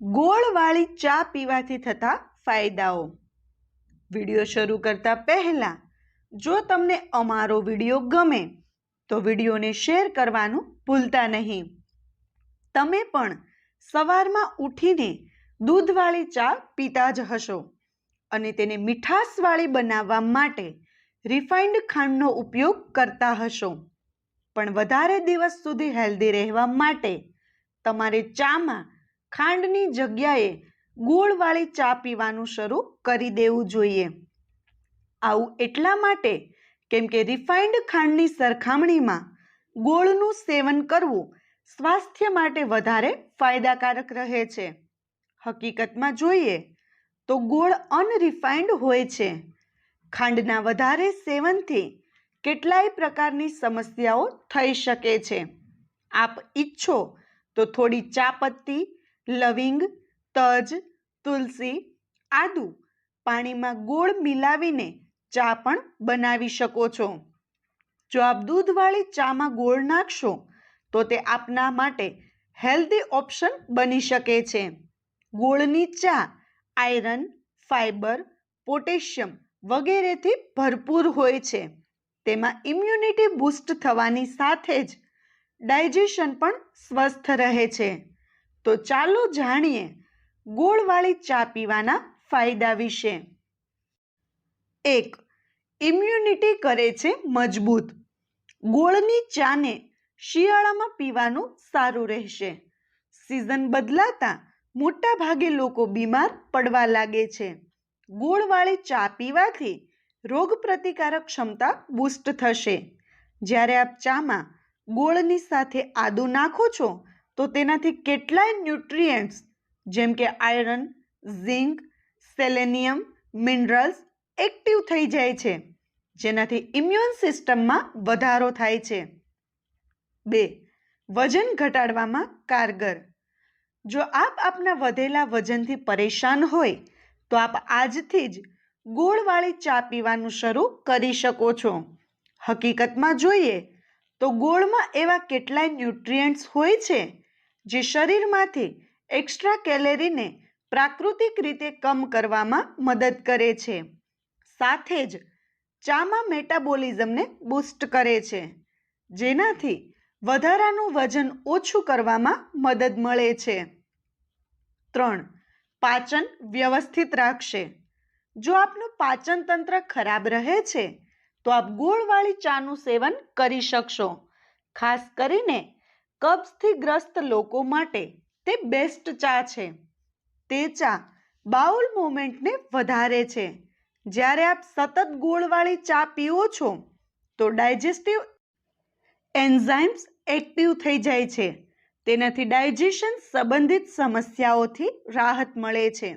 ગોળવાળી ચા પીવાથી થતા ફાયદાઓ. વીડિયો શરૂ કરતા પહેલાં, જો તમને અમારો વીડિયો ગમે, તો વિડીયોને શેર કરવાનું ભૂલતા નહીં. તમે પણ સવારમાં ઉઠીને દૂધવાળી ચા પીતા જ હશો અને તેને મીઠાશવાળી બનાવવા માટે રિફાઇન્ડ ખાંડનો ઉપયોગ કરતા હશો. પણ વધારે દિવસ સુધી હેલ્ધી રહેવા માટે તમારે ચામાં ખાંડની જગ્યાએ ગોળવાળી ચા પીવાનું શરૂ કરી દેવું જોઈએ. આવું એટલા માટે કેમ કે રિફાઇન્ડ ખાંડની સરખામણીમાં ગોળનું સેવન કરવું સ્વાસ્થ્ય માટે વધારે ફાયદાકારક રહે છે. હકીકતમાં જોઈએ તો ગોળ અનરિફાઇન્ડ હોય છે. ખાંડના વધારે સેવનથી કેટલાય પ્રકારની સમસ્યાઓ થઈ શકે છે. આપ ઈચ્છો તો થોડી ચા પત્તી લવિંગ, તજ, તુલસી આદુ પાણીમાં ગોળ મિલાવીને ચા પણ બનાવી શકો છો. જો આપ દૂધવાળી ચામાં ગોળ નાખશો, તો તે આપના માટે હેલ્ધી ઓપ્શન બની શકે છે. ગોળની ચા આયરન ફાઇબર પોટેશિયમ વગેરેથી ભરપૂર હોય છે. તેમાં ઇમ્યુનિટી બૂસ્ટ થવાની સાથે જ ડાયજેશન પણ સ્વસ્થ રહે છે. તો ચાલો જાણીએ ગોળવાળી ચા પીવાના ફાયદા વિશે. એક ઇમ્યુનિટી કરે છે મજબૂત. ગોળની ચાને શિયાળામાં પીવાનું સારું રહેશે. સિઝન બદલાતા મોટા ભાગે લોકો બીમાર પડવા લાગે છે. ગોળવાળી ચા પીવાથી રોગ પ્રતિકારક ક્ષમતા બૂસ્ટ થશે. જ્યારે આપ ચામાં ગોળની સાથે આદુ નાખો છો તો તેનાથી કેટલાય ન્યુટ્રિયન્ટ્સ, જેમ કે iron, zinc, selenium, minerals, active થઈ જાય છે, જેનાથી ઇમ્યુન સિસ્ટમમાં વધારો થાય છે. બે, વજન ઘટાડવામાં કારગર. જો આપ આપના વધેલા વજનથી પરેશાન હોય, તો આપ આજથી જ ગોળવાળી ચા પીવાનું શરૂ કરી શકો છો. હકીકતમાં જોઈએ તો ગોળમાં એવા કેટલાય ન્યુટ્રિયન્ટ્સ હોય છે જે શરીરમાંથી એક્સ્ટ્રા કેલેરીને પ્રાકૃતિક રીતે કમ કરવામાં મદદ કરે છે. સાથે જ ચામાં મેટાબોલિઝમને બૂસ્ટ કરે છે, જેનાથી વધારાનું વજન ઓછું કરવામાં મદદ મળે છે. ત્રણ, પાચન વ્યવસ્થિત રાખશે. જો આપનું પાચન તંત્ર ખરાબ રહે છે, તો આપ ગોળવાળી ચાનું સેવન કરી શકશો. ખાસ કરીને કબ્જથી ગ્રસ્ત લોકો માટે તે બેસ્ટ ચા છે. તે ચા બાઉલ મોમેન્ટને વધારે છે. જ્યારે આપ સતત ગોળવાળી ચા પીઓ છો, તો ડાયજેસ્ટિવ એન્ઝાઇમ્સ એક્ટિવ થઈ જાય છે. તેનાથી ડાયજેશન સંબંધિત સમસ્યાઓથી રાહત મળે છે.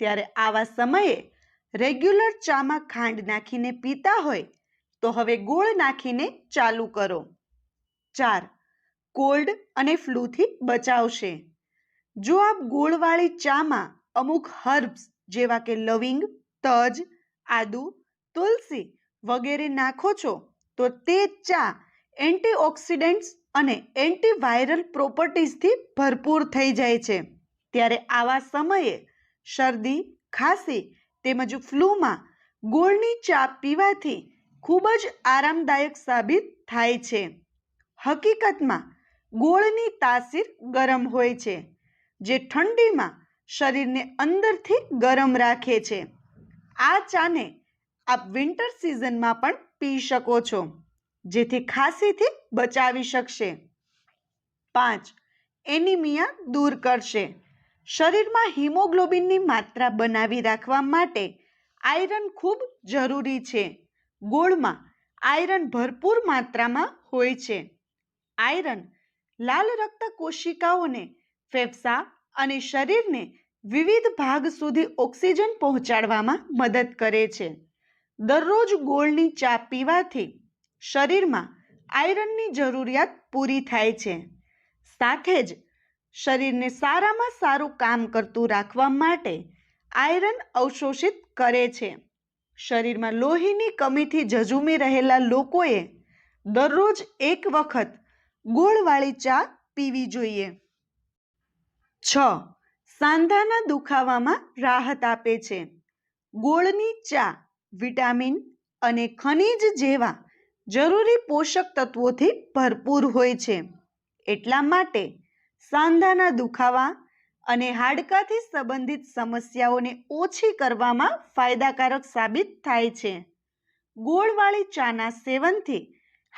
ત્યારે આવા સમયે રેગ્યુલર ચામાં ખાંડ નાખીને પીતા હોય, તો હવે ગોળ નાખીને ચાલુ કરો. ચાર કોલ્ડ અને ફ્લૂથી બચાવશે. જો આપ ગોળવાળી ચામાં અમુક હર્બ્સ જેવા કે લવિંગ, તજ, આદુ, તુલસી વગેરે નાખો છો, તો તે ચા એન્ટીઓક્સિડન્ટ્સ અને એન્ટીવાયરલ પ્રોપર્ટીઝથી ભરપૂર થઈ જાય છે. ત્યારે આવા સમયે શરદી, ખાંસી તેમજ ફ્લૂમાં ગોળની ચા પીવાથી ખૂબ જ આરામદાયક સાબિત થાય છે. હકીકતમાં ગોળની તાસીર ગરમ હોય છે, જે ઠંડીમાં શરીરને અંદરથી ગરમ રાખે છે. આ ચાને આપ વિન્ટર સિઝનમાં પણ પી શકો છો, જેથી ખાંસીથી બચાવી શકશે. પાંચ, એનિમિયા દૂર કરશે. શરીરમાં હિમોગ્લોબિનની માત્રા બનાવી રાખવા માટે આયરન ખૂબ જરૂરી છે. ગોળમાં આયરન ભરપૂર માત્રામાં હોય છે. આયરન લાલ રક્ત કોશિકાઓને, ફેફસા અને શરીરને વિવિધ ભાગ સુધી ઓક્સિજન પહોંચાડવામાં મદદ કરે છે. દરરોજ ગોળની ચા પીવાથી શરીરમાં આયરનની જરૂરિયાત પૂરી થાય છે. સાથે જ શરીરને સારામાં સારું કામ કરતું રાખવા માટે આયરન અવશોષિત કરે છે. શરીરમાં લોહીની કમીથી ઝઝૂમી રહેલા લોકોએ દરરોજ એક વખત ગોળવાળી ચા પીવી જોઈએ. છ. સાંધાના દુખાવામાં રાહત આપે છે. ગોળની ચા, વિટામિન અને ખનિજ જેવા જરૂરી પોષક તત્વોથી ભરપૂર હોય છે. એટલા માટે સાંધાના દુખાવા અને હાડકાથી સંબંધિત સમસ્યાઓને ઓછી કરવામાં ફાયદાકારક સાબિત થાય છે. ગોળવાળી ચાના સેવનથી